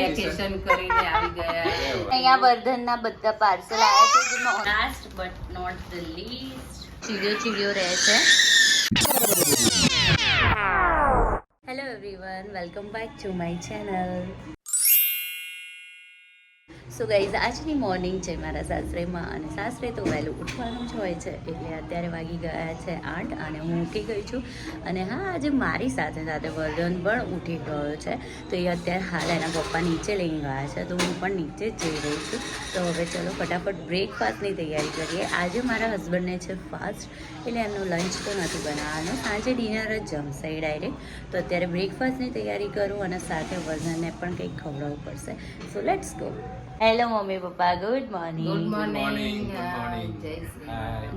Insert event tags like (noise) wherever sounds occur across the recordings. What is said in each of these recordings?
Vacation કરીને આવી ગયા. (laughs) અહીંયા વર્ધનના બધા પાર્સલ આવ્યા છે જેમાં last but not the least ચીડિયો ચીડિયો રહે છે. Hello everyone welcome back to my channel so guys આજની મોર્નિંગ છે મારા સાસરેમાં અને સાસરે તો વહેલું ઉઠવાનું જ હોય છે, એટલે અત્યારે વાગી ગયા છે આઠ અને હું ઉઠી ગઈ છું. અને હા, આજે મારી સાથે સાથે વર્ધન પણ ઉઠી ગયો છે. તો એ અત્યારે હાલ એના પપ્પા નીચે લઈને ગયા છે, તો હું પણ નીચે જ જઈ રહી છું. તો હવે ચલો ફટાફટ બ્રેકફાસ્ટની તૈયારી કરીએ. આજે મારા હસબન્ડને છે ફાસ્ટ એટલે એમનું લંચ તો નથી બનાવવાનું. સાંજે ડિનર જ જમશે ડાયરેક્ટ તો અત્યારે બ્રેકફાસ્ટની તૈયારી કરું અને સાથે વર્ધનને પણ કંઈક ખવડાવવું પડશે. So let's go hello mummy papa good morning good morning.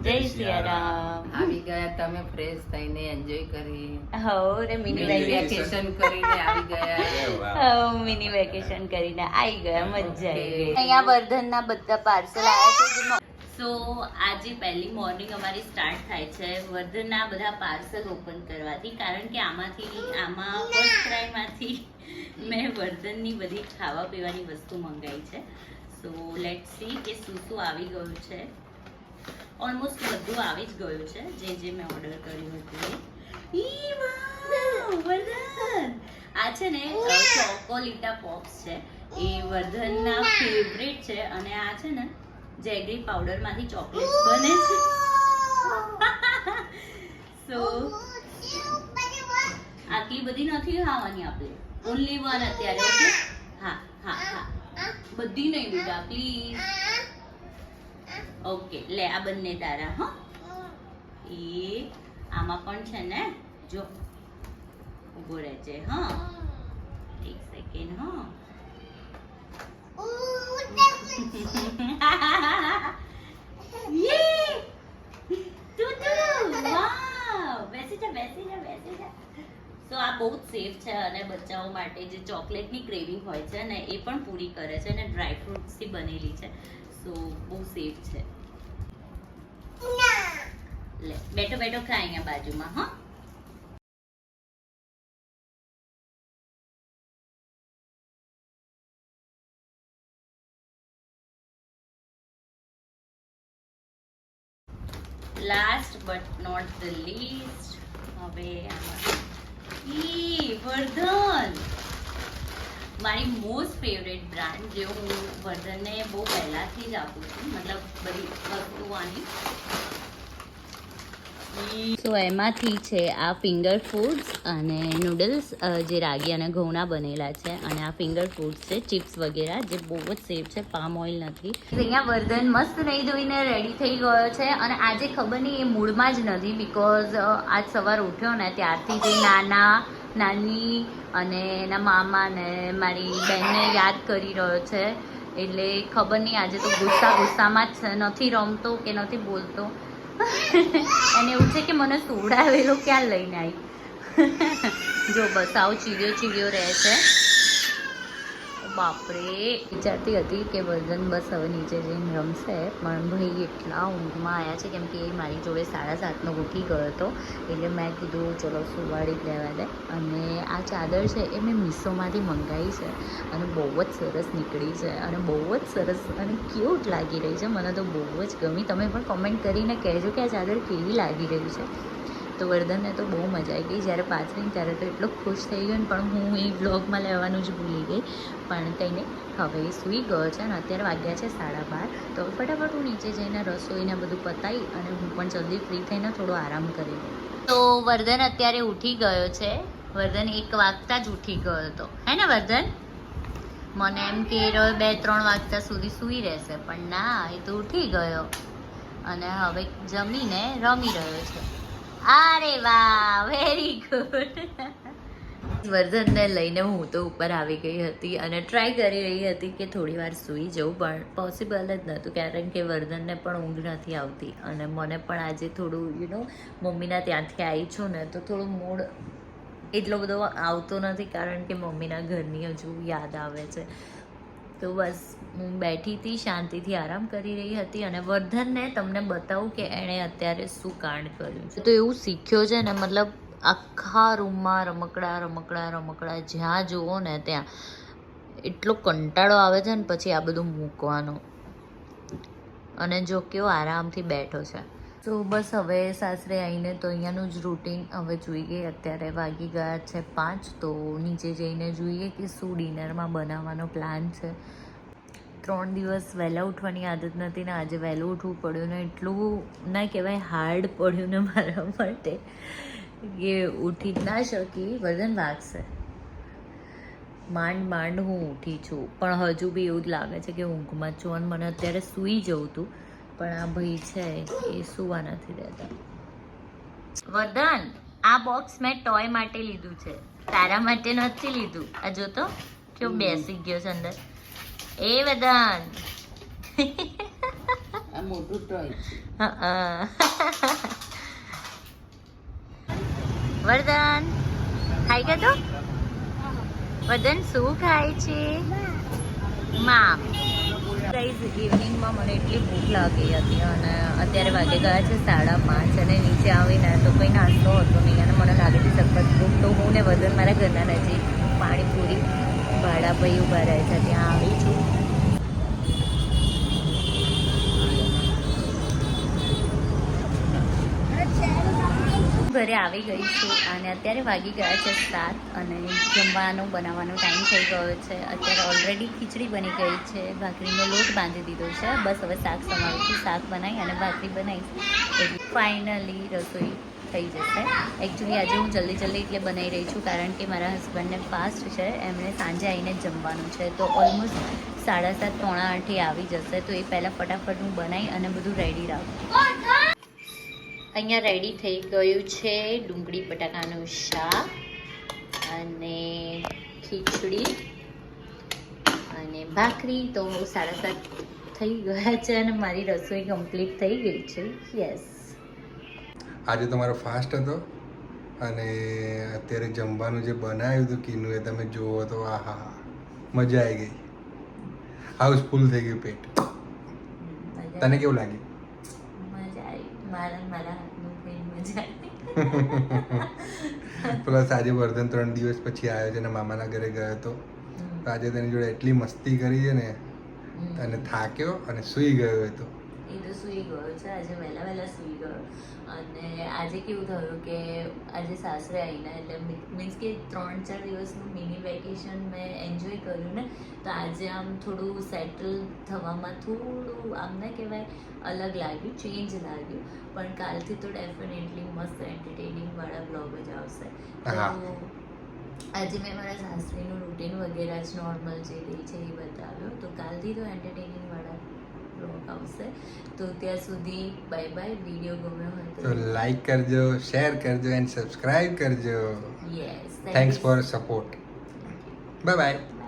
જય શ્રી રામ. આવી ગયા તમે ફ્રેશ થઈને એન્જોય કરી. હો રે મિની વેકેશન કરીને આવી ગયા. (laughs) હો મિની વેકેશન કરીને આવી ગયા મજા આવી ગઈ. અહીંયા વર્ધનના બધા પાર્સલ આવ્યા છે સો આજે પહેલી મોર્નિંગ અમારી સ્ટાર્ટ થાય છે વર્ધનના બધા પાર્સલ ઓપન કરવાથી કારણ કે આમાંથી આમાં ફર્સ્ટ ક્રાઈમાંથી મેં વર્ધનની બધી ખાવા પીવાની વસ્તુ મંગાવી છે. સો લેટ સી કે શું શું આવી ગયું છે. ઓલમોસ્ટ બધું આવી જ ગયું છે જે જે મેં ઓર્ડર કર્યું હતું. વર્ધન! આ છે ને ચોકોલીટા પોપ્સ છે. એ વર્ધનના ફેવરેટ છે અને આ છે ને જેગરી પાવડરમાંથી ચોકલેટ બને છે. સો (laughs) આટલી બધી નથી ખાવાની આપણે. ઓનલી વન અત્યારે ઓકે હા હા હા. બધી નહીં બેટા પ્લીઝ ઓકે લે આ બંને તારા હો. એ આમાં પણ છે ને જો ઊભો રહેજે હા. એક સેકન્ડ હા (laughs) યે! ટુટુ! વાવ! બેસી જા, બેસી જા, બેસી જા. So આ બહુ જ સેફ છે અને બચ્ચાઓ માટે જે ચોકલેટની ક્રેવિંગ હોય છે ને એ પણ પૂરી કરે છે અને ડ્રાય ફ્રૂટ્સથી બનેલી છે. સો બહુ સેફ છે. લે, બેઠો બેઠો ખાય અહીંયા બાજુમાં, હા? Last but not the least હવે આમાં ઈ વર્ધન. મારી મોસ્ટ ફેવરેટ બ્રાન્ડ જે હું વર્ધનને બહુ પહેલાથી જ આપું છું, મતલબ બધી વસ્તુઓ આની સો એમાંથી છે આ ફિંગર ફૂડ્સ અને નૂડલ્સ જે રાગી અને ઘઉંના બનેલા છે. અને આ ફિંગર ફૂડ્સ છે ચિપ્સ વગેરે, જે બહુ જ સેફ છે પામ ઓઇલ નથી. અહીંયા વર્ધન મસ્ત નહીં ધોઈને રેડી થઈ ગયો છે. અને આજે ખબર નહીં, એ મૂડમાં જ નથી બિકોઝ આજ સવાર ઉઠ્યો ને ત્યારથી જે નાના, નાની અને એના મામા ને મારી બહેનને યાદ કરી રહ્યો છે. એટલે ખબર નહીં, આજે તો ગુસ્સા ગુસ્સામાં જ નથી રમતો કે નથી બોલતો. (laughs) અને એવું છે કે મને સુવડાવેલો ક્યાં લઈને આવી? (laughs) જો બસ, આવો ચીડિયો ચીડિયો રહે છે. બાપરે વિચારતી હતી કે વર્ધન બસ હવે નીચે જઈને રમશે, પણ ભાઈ એટલા ઊંઘમાં આવ્યા છે કેમ કે એ મારી જોડે સાડા સાતનો ઉઠી ગયો હતો. એટલે મેં કીધું, ચલો, સુવાડી જ લેવા દે. અને આ ચાદર છે એ મેં મીશોમાંથી મંગાવી છે અને બહુ જ સરસ નીકળી છે અને બહુ જ સરસ અને ક્યુટ લાગી રહી છે. મને તો બહુ જ ગમી. તમે પણ કમેન્ટ કરીને કહેજો કે આ ચાદર કેવી લાગી રહી છે. તો વર્ધનને તો બહુ મજા આવી ગઈ. જ્યારે પાછળની ત્યારે તો એટલો ખુશ થઈ ગયો ને, પણ હું એ બ્લોગમાં લેવાનું જ ભૂલી ગઈ. પણ તેને હવે સૂઈ ગયો છે અને અત્યારે વાગ્યા છે સાડા બાર. તો ફટાફટ હું નીચે જઈને રસોઈને બધું પતાવી અને હું પણ જલ્દી ફ્રી થઈને થોડો આરામ કરી લઉં. તો વર્ધન અત્યારે ઉઠી ગયો છે. વર્ધન એક વાગતા જ ઉઠી ગયો હતો. હે ને વર્ધન? મને એમ કે રહ્યો બે, ત્રણ વાગતા સુધી સૂઈ રહેશે. પણ ના, એ તો ઉઠી ગયો. અને હવે જમીને રમી રહ્યો છે. અરે વાહ વેરી ગુડ વર્ધનને લઈને હું તો ઉપર આવી ગઈ હતી અને ટ્રાય કરી રહી હતી કે થોડી વાર સૂઈ જવું, પણ પોસિબલ જ નહોતું કારણ કે વર્ધનને પણ ઊંઘ નથી આવતી અને મને પણ આજે થોડું યુ નો મમ્મીના ત્યાંથી આવી છું ને તો થોડું મૂડ એટલો બધો આવતો નથી કારણ કે મમ્મીના ઘરની હજુ યાદ આવે છે. તો બસ, હું બેઠી હતી, શાંતિથી આરામ કરી રહી હતી અને વર્ધનને તમને બતાવું કે એણે અત્યારે શું કાંડ કર્યું છે. તો એવું શીખ્યો છે ને, મતલબ આખા રૂમમાં રમકડા રમકડા રમકડા, જ્યાં જુઓ ને ત્યાં એટલો કંટાળો આવે છે ને, પછી આ બધું મૂકવાનો. અને જો કેવો આરામથી બેઠો છે. તો બસ હવે સાસરે આવીને તો અહીંયાનું જ રૂટીન હવે જોઈએ. અત્યારે વાગી ગયા છે પાંચ, તો નીચે જઈને જોઈએ કે શું ડિનરમાં બનાવવાનો પ્લાન છે. ત્રણ દિવસ વહેલા ઉઠવાની આદત નથી ને આજે વહેલું ઉઠવું પડ્યું ને એટલું ના કહેવાય હાર્ડ પડ્યું ને મારા માટે કે ઉઠી જ ના શકી, વજન વાગશે. માંડ માંડ હું ઉઠી છું. પણ હજુ બી એવું જ લાગે છે કે ઊંઘમાં છું અને મને અત્યારે સૂઈ જવું હતું પણ આ ભાઈ છે એ સુવા નથી દેતા. વરદાન આ બોક્સ મેં ટોય માટે લીધું છે. તારા માટે નથી લીધું. આ જોતો કેવો બેસી ગયો છે અંદર. એ વદન. મોટું ટોય વરદાન ખાઈ ગયો તો? વરદાન શું ખાય છે? મામ. ગાઈઝ ઇવનિંગમાં મને એટલી ભૂખ લાગી હતી અને અત્યારે વાગે ગયા છે સાડા પાંચ અને નીચે આવીને તો કંઈ નાસ્તો હતો નહીં અને મને લાગે છે સખત ભૂખ. તો હું ને વજન મારા ઘરના નજીક પાણીપુરી ભાડા ભાઈ ઊભા રહે છે, ત્યાં આવી છું. ઘરે આવી ગઈ છું અને અત્યારે વાગી ગયા છે સાત અને જમવાનું, બનાવવાનો ટાઈમ થઈ ગયો છે. અત્યારે ઓલરેડી ખીચડી બની ગઈ છે. ભાખરીનો લોટ બાંધી દીધો છે. બસ હવે શાક સમાવું છું શાક બનાવી અને ભાખરી બનાવીશ. ફાઇનલી રસોઈ થઈ જશે. એકચ્યુઅલી આજે હું જલ્દી જલ્દી એટલે બનાવી રહી છું કારણ કે મારા હસબન્ડને ફાસ્ટ છે. એમણે સાંજે આવીને જમવાનું છે. તો ઓલમોસ્ટ સાડા સાત, પોણા આઠે આવી જશે. તો એ પહેલાં ફટાફટ હું બનાવી અને બધું રેડી રાખું. અહીંયા રેડી થઈ ગયું છે ડુંગળી બટાકાનું શાક અને ખીચડી અને ભાખરી તો સાડા સાત થઈ ગયા છે અને મારી રસોઈ કમ્પ્લીટ થઈ ગઈ છે. યસ આજે તમારો ફાસ્ટ હતો અને અત્યારે જમવાનું જે બનાવ્યું હતું કીનું એ તમે જુઓ તો આહા મજા આવી ગઈ. હાઉસફુલ થઈ ગયું પેટ. તને કેવું લાગ્યું? મારા મારા હાથનું ખાઈને મજા (laughs) પ્લસ આજે વર્ધન ત્રણ દિવસ પછી આવ્યો છે ને મામાના ઘરે ગયો હતો. તો આજે તેની જોડે એટલી મસ્તી કરી છે ને અને થાક્યો અને સૂઈ ગયો હતો. એ તો સૂઈ ગયો છે. આજે વહેલા વહેલા સૂઈ ગયો. અને આજે કેવું થયું કે આજે સાસરે આવીને એટલે મીન્સ કે ત્રણ ચાર દિવસનું મિની વેકેશન મેં એન્જોય કર્યું ને તો આજે આમ થોડું સેટલ થવામાં થોડું આમ ના કહેવાય અલગ લાગ્યું ચેન્જ લાગ્યું. પણ કાલથી તો ડેફિનેટલી મસ્ત એન્ટરટેનિંગ વાળા બ્લોગ જ આવશે. તો આજે મેં મારા સાસરીનું રૂટીન વગેરે જ નોર્મલ જે રહી છે એ બતાવ્યો. તો કાલથી તો એન્ટરટેનિંગ વાળા બ્લોગ આવશે તો ત્યાં સુધી બાય બાય વીડિયો ગમ્યો હોય તો લાઈક કરજો શેર કરજો એન્ડ સબસ્ક્રાઈબ કરજો yes thanks for support bye bye